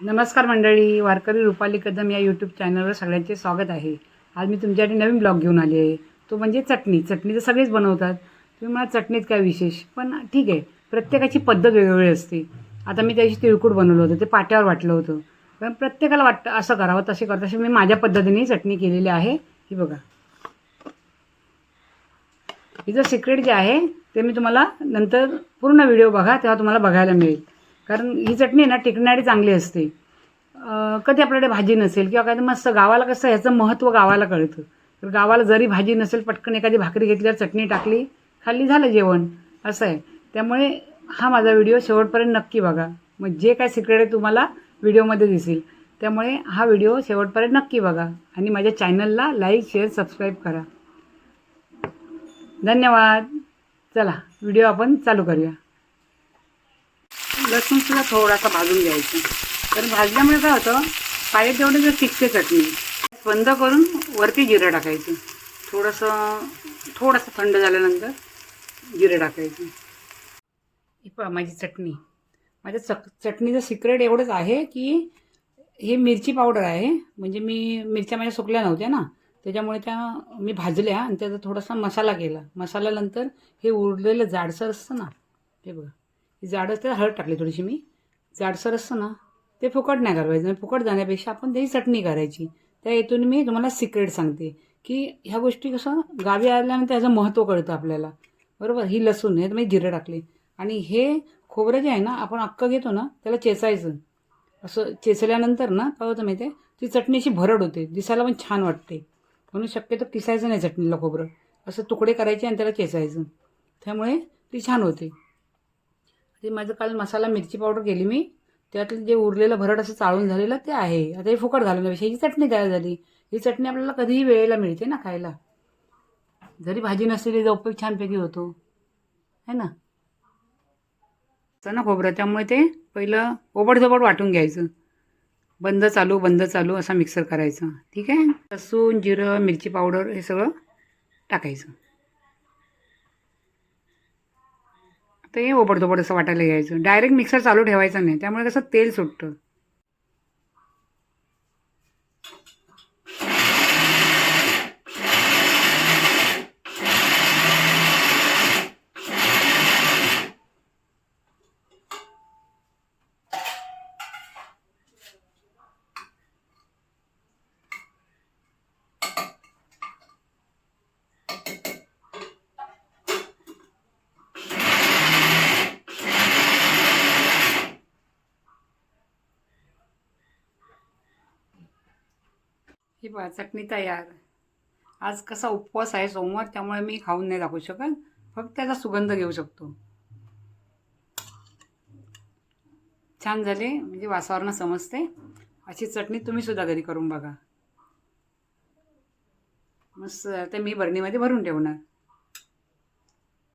नमस्कार मंडळी वारकरी रुपाली कदम या यूट्यूब चॅनलवर सगळ्यांचे स्वागत आहे. आज मी तुमच्यासाठी नवीन ब्लॉग घेऊन आली आहे. तो म्हणजे चटणी. चटणी तर सगळेच बनवतात. तुम्ही मला चटणीत काय विशेष? पण ठीक आहे. प्रत्येकाची पद्धत वेगवेगळी असते. आता मी त्याची तिळकूट बनवलं होतं. ते पाट्यावर वाटलं होतं. पण प्रत्येकाला वाटतं असं करावं तसे करतं तशी मी माझ्या पद्धतीने चटणी केलेली आहे. ही बघा. हिचं सिक्रेट जे आहे ते मी तुम्हाला नंतर पूर्ण व्हिडिओ बघा तेव्हा तुम्हाला बघायला मिळेल. कारण ही चटणी ना टिकणारी चांगली असते. कधी आपल्याकडे भाजी नसेल किंवा काय मस्त गावाला कसं ह्याचं महत्त्व गावाला कळतं. तर गावाला जरी भाजी नसेल पटकन एखादी भाकरी घेतल्यावर चटणी टाकली खाल्ली झालं जेवण. असं आहे. त्यामुळे हा माझा व्हिडिओ शेवटपर्यंत नक्की बघा. मग जे काय सिक्रेट आहे तुम्हाला व्हिडिओमध्ये दिसेल. त्यामुळे हा व्हिडिओ शेवटपर्यंत नक्की बघा. आणि माझ्या चॅनलला लाईक शेअर सबस्क्राईब करा. धन्यवाद. चला व्हिडिओ आपण चालू करूया. लसूण सुद्धा थोडासा भाजून घ्यायचं. तर भाजल्यामुळे काय होतं पाहिजे तेवढं जर टिकते चटणी बंद करून वरती जिरं टाकायचं. थोडंसं थोडंसं थंड झाल्यानंतर जिरं टाकायचं. ही पहा माझी चटणी. माझ्या चक चटणीचं सिक्रेट एवढंच आहे की हे मिरची पावडर आहे. म्हणजे मी मिरच्या माझ्या सुकल्या नव्हत्या ना. त्याच्यामुळे त्या मी भाजल्या आणि त्याचा थोडासा मसाला केला. मसाल्यानंतर हे उरलेलं जाडसर असतं ना हे बघा. ही जाड असते हळद टाकली थोडीशी मी. जाडसर असतं ना ते फुकट नाही करायचं आणि फुकट जाण्यापेक्षा आपण त्याची चटणी करायची. त्या हेतून मी तुम्हाला सिक्रेट सांगते की ह्या गोष्टी कसं गावी आल्यानंतर त्याचं महत्त्व कळतं आपल्याला. बरोबर? ही लसूण हे मी जिरं टाकले. आणि हे खोबरं जे आहे ना आपण अक्कं घेतो ना त्याला चेचायचं. असं चेचल्यानंतर ना काय होतं माहिती आहे ती चटणीची भरड होते. दिसायला पण छान वाटते. म्हणून शक्यतो किसायचं नाही चटणीला खोबरं. असं तुकडे करायचे आणि त्याला चेचायचं. त्यामुळे ती छान होते. ते माझं काल मसाला मिरची पावडर केली मी. त्यातलं जे उरलेलं भरड असं चाळून झालेलं ते आहे. आता हे फुकट घालण्यापेक्षा ही चटणी तयार झाली. ही चटणी आपल्याला कधीही वेळेला मिळते ना खायला. जरी भाजी नसली त्याचा उपयोग छानपैकी होतो. है ना? ना खोबरं. त्यामुळे ते पहिलं ओबडधोबड वाटून घ्यायचं. बंद चालू बंद चालू असा मिक्सर करायचा. ठीक आहे? लसूण जिरं मिरची पावडर हे सगळं टाकायचं. ते हे ओबडधोबड असं वाटायला घ्यायचं डायरेक्ट मिक्सर चालू ठेवायचा नाही. त्यामुळे कसं तेल सुटतं. ही पहा चटणी तयार. आज कसा उपवास आहे सोमवार त्यामुळे मी खाऊन नाही दाखवू शकत. फक्त त्याचा सुगंध घेऊ शकतो. छान झाले म्हणजे वासावरनं समजते. अशी चटणी तुम्ही सुद्धा घरी करून बघा. मस्त ते मी बरणीमध्ये भरून ठेवणार.